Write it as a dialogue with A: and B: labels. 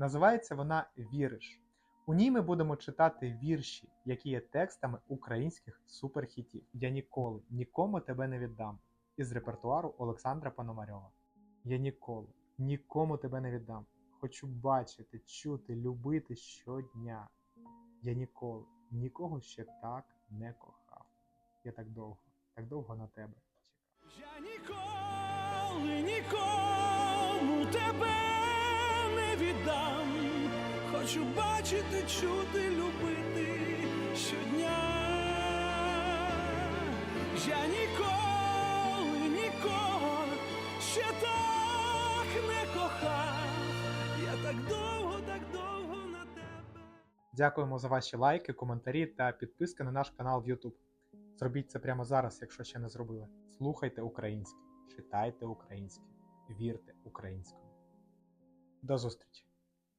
A: Називається вона Віриш. У ній ми будемо читати вірші, які є текстами українських суперхітів. Я ніколи нікому тебе не віддам із репертуару Олександра Пономарьова. Я ніколи нікому тебе не віддам. Хочу бачити, чути, любити щодня. Я ніколи нікого ще так не кохав. Я так довго, так довго на тебе чекав.
B: Я ніколи Хочу бачити, чути, любити щодня. Я ніколи нікого ще так не кохав. Я так довго, так довго на тебе.
A: Дякуємо за ваші лайки, коментарі та підписки на наш канал в YouTube. Зробіть це прямо зараз, якщо ще не зробили. Слухайте українське, читайте українське, вірте українському. До зустрічі!